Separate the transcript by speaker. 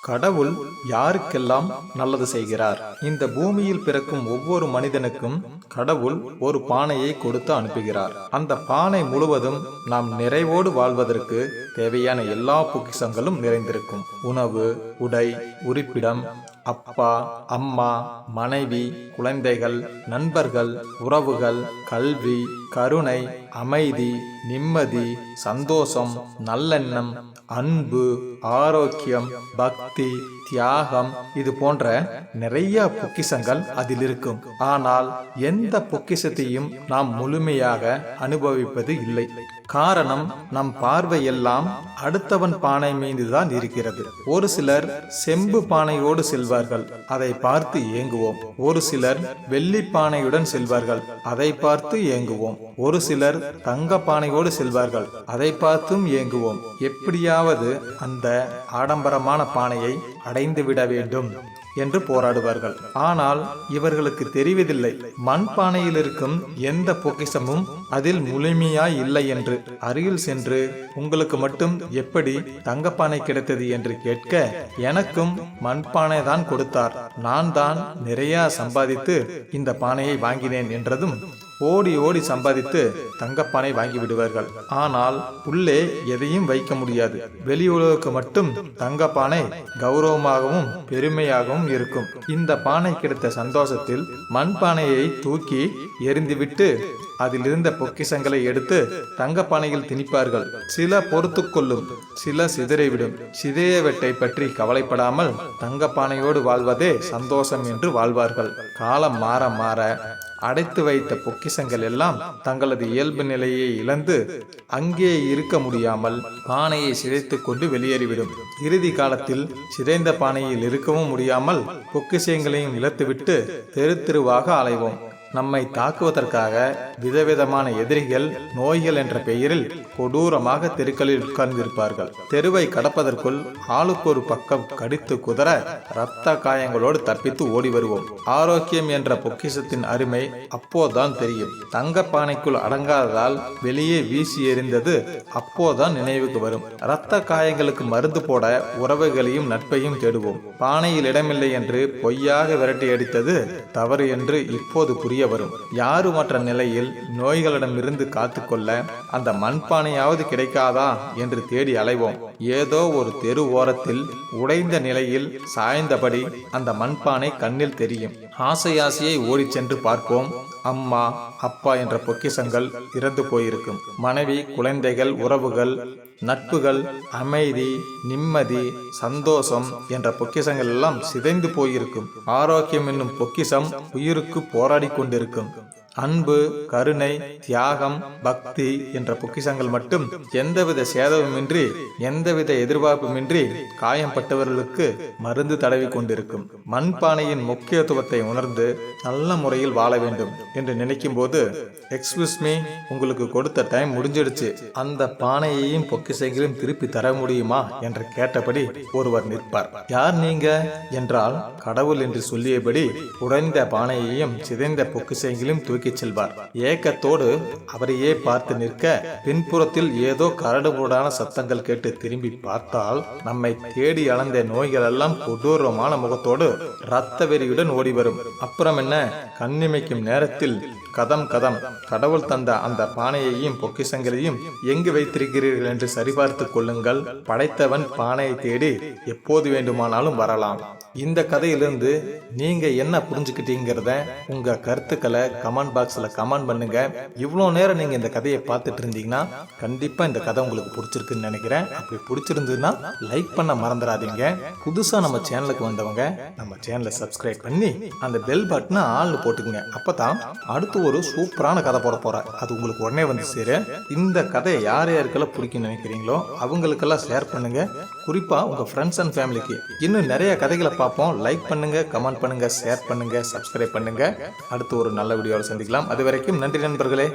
Speaker 1: கடவுள் யாருக்கெல்லாம் நல்லது செய்கிறார்? இந்த பூமியில் பிறக்கும் ஒவ்வொரு மனிதனுக்கும் கடவுள் ஒரு பானையை கொடுத்து அனுப்புகிறார். அந்த பானை முழுவதும் நாம் நிறைவோடு வாழ்வதற்கு தேவையான எல்லா பொக்கிசங்களும் நிறைந்திருக்கும். உணவு உடை உரிப்பிடம் அப்பா அம்மா மனைவி குழந்தைகள் நண்பர்கள் உறவுகள் கல்வி கருணை அமைதி நிம்மதி சந்தோஷம் நல்லெண்ணம் அன்பு ஆரோக்கியம் பக்தி தியாகம் இது போன்ற நிறைய பொக்கிஷங்கள் அதில் இருக்கும். ஆனால் எந்த பொக்கிஷத்தையும் நாம் முழுமையாக அனுபவிப்பது இல்லை. காரணம் நம் பார்வை எல்லாம் அடுத்தவன் பானை மீதுதான் இருக்கிறது. ஒரு சிலர் செம்பு பானையோடு செல்வார்கள் அதை பார்த்து ஏங்குவோம். ஒரு சிலர் வெள்ளி பானையுடன் செல்வார்கள் அதை பார்த்து ஏங்குவோம். ஒரு சிலர் தங்க பானையோடு செல்வார்கள். அதை பார்த்தும் ஏங்குவோம். எப்படியாவது அந்த ஆடம்பரமான பானையை அடைந்து விட வேண்டும் என்று போராடுவார்கள். ஆனால் இவர்களுக்கு தெரிவதில்லை. மண்பானையில் இருக்கும் எந்த பொக்கிஷமும் அதில் முழுமையாய் இல்லை என்று அருகில் சென்று உங்களுக்கு மட்டும் எப்படி தங்கப்பானை கிடைத்தது என்று கேட்க எனக்கும் மண்பானை தான் கொடுத்தார். நான் தான் நிறைய சம்பாதித்து இந்த பானையை வாங்கினேன் என்றதும் ஓடி ஓடி சம்பாதித்து தங்கப்பானை வாங்கி விடுவார்கள். ஆனால் உள்ளே எதையும் வைக்க முடியாது. வெளி உலகுக்கு மட்டும் தங்கப்பானை கௌரவமாகவும் பெருமையாகவும் இருக்கும். இந்த பானை கிடைத்த சந்தோஷத்தில் மண்பானையை தூக்கி எரிந்துவிட்டு அதில் இருந்த பொக்கிஷங்களை எடுத்து தங்கப்பானையில் திணிப்பார்கள். சில பொறுத்து கொள்ளும் சில சிதறிவிடும் சிதையவற்றை பற்றி கவலைப்படாமல் தங்கப்பானையோடு வாழ்வதே சந்தோஷம் என்று வாழ்வார்கள். காலம் மாற மாற அடைத்து வைத்த பொக்கிஷங்கள் எல்லாம் தங்களது இயல்பு நிலையை இழந்து அங்கே இருக்க முடியாமல் பானையை சிதைத்து கொண்டு வெளியேறிவிடும். இறுதி காலத்தில் சிதைந்த பானையில் இருக்கவும் முடியாமல் பொக்கிஷங்களையும் இழத்துவிட்டு தெரு தெருவாக அலைவோம். நம்மை தாக்குவதற்காக விதவிதமான எதிரிகள் நோய்கள் என்ற பெயரில் கொடூரமாக தெருக்களில் உட்கார்ந்திருப்பார்கள். தெருவை கடப்பதற்குள் ஆளுக்கு ஒரு பக்கம் கடித்து குதற இரத்த காயங்களோடு தப்பித்து ஓடி வருவோம். ஆரோக்கியம் என்ற பொக்கிஷத்தின் அருமை அப்போதான் தெரியும். தங்க பானைக்குள் அடங்காததால் வெளியே வீசி எறிந்தது அப்போதான் நினைவுக்கு வரும். இரத்த காயங்களுக்கு மருந்து போட உறவுகளையும் நட்பையும் தேடுவோம். பானையில் இடமில்லை என்று பொய்யாக விரட்டி அடித்தது தவறு என்று இப்போது புரிய வரும். யாருமற்ற நிலையில் நோய்களிடமிருந்து காத்துக்கொள்ள அந்த மண்பானையாவது கிடைக்காதா என்று தேடி அலைவோம். ஏதோ ஒரு தெரு ஓரத்தில் உடைந்த நிலையில் சாய்ந்தபடி அந்த மண்பானை கண்ணில் தெரியும். ஆசை ஆசையை ஓடிச் சென்று பார்ப்போம். அம்மா அப்பா என்ற பொக்கிஷங்கள் இறந்து போயிருக்கும். மனைவி குழந்தைகள் உறவுகள் நட்புகள் அமைதி நிம்மதி சந்தோஷம் என்ற பொக்கிஷங்கள் எல்லாம் சிதைந்து போயிருக்கும். ஆரோக்கியம் என்னும் பொக்கிஷம் உயிருக்கு போராடி கொண்டிருக்கும். அன்பு கருணை தியாகம் பக்தி என்ற பொக்கிஷங்கள் மட்டும் எந்தவித சேதமுமின்றி எந்தவித எதிர்பார்ப்புமின்றி காயம்பட்டவர்களுக்கு மருந்து தடவி கொண்டிருக்கும். மண்பானையின் முக்கியத்துவத்தை உணர்ந்து நல்ல முறையில் வாழ வேண்டும் என்று நினைக்கும் போது எக்ஸ்கியூஸ் மீ உங்களுக்கு கொடுத்த டைம் முடிஞ்சிடுச்சு. அந்த பானையையும் பொக்கிஷங்களையும் திருப்பி தர முடியுமா? என்று கேட்டபடி ஒருவர் நிற்பார். யார் நீங்க? என்றால் கடவுள் என்று சொல்லியபடி உடைந்த பானையையும் சிதைந்த பொக்கிஷங்களையும் தூக்கிச் செல்வார். ஏக்கத்தோடு அவரையே பார்த்து நிற்க பின்புறத்தில் ஏதோ கரடுமுரடான சத்தங்கள் கேட்டு திரும்பி பார்த்தால் நம்மை தேடி அளந்த நோய்கள் எல்லாம் கொடூரமான முகத்தோடு இரத்த வெறியுடன் ஓடி வரும் அப்புறம் என்ன? கண்ணிமைக்கும் நேரத்தில் கதம் கதம் கடவுள் தந்த அந்த பானையையும் பொக்கிசங்களையும் எங்கு வைத்திருக்கிறீர்கள் என்று சரிபார்த்துக் கொள்ளுங்கள். படைத்தவன் பானையை தேடி எப்போது வேண்டுமானாலும் வரலாம். இந்த கதையிலிருந்து நீங்க என்ன புரிஞ்சுக்கிட்டீங்கிறத உங்க கருத்துக்களை கமெண்ட் பாக்ஸில் கமெண்ட் பண்ணுங்க. இவ்வளோ நேரம் நீங்கள் இந்த கதையை பார்த்துட்டு இருந்தீங்கன்னா கண்டிப்பாக இந்த கதை உங்களுக்கு பிடிச்சிருக்குன்னு நினைக்கிறேன். அப்படி பிடிச்சிருந்ததுன்னா லைக் பண்ண மறந்துடாதீங்க. புதுசாக நம்ம சேனலுக்கு வந்தவங்க நம்ம சேனலை சப்ஸ்கிரைப் பண்ணி அந்த பெல் பட்டனை ஆள்னு போட்டுக்குங்க. அப்பதான் அடுத்து ஒரு சூப்பரான கதை போட போகிறேன் அது உங்களுக்கு உடனே வந்து சேரு. இந்த கதையை யார் யாருக்கெல்லாம் பிடிக்கும்னு நினைக்கிறீங்களோ அவங்களுக்கெல்லாம் ஷேர் பண்ணுங்கள் குறிப்பாக உங்கள் ஃப்ரெண்ட்ஸ் அண்ட் ஃபேமிலிக்கு இன்னும் நிறைய கதைகளை பார்ப்போம். லைக் பண்ணுங்கள் கமெண்ட் பண்ணுங்கள் ஷேர் பண்ணுங்கள் சப்ஸ்கிரைப் பண்ணுங்கள் அடுத்து ஒரு நல்ல வீடியோவில் சந்திக்கலாம் அது வரைக்கும் நன்றி நண்பர்களே.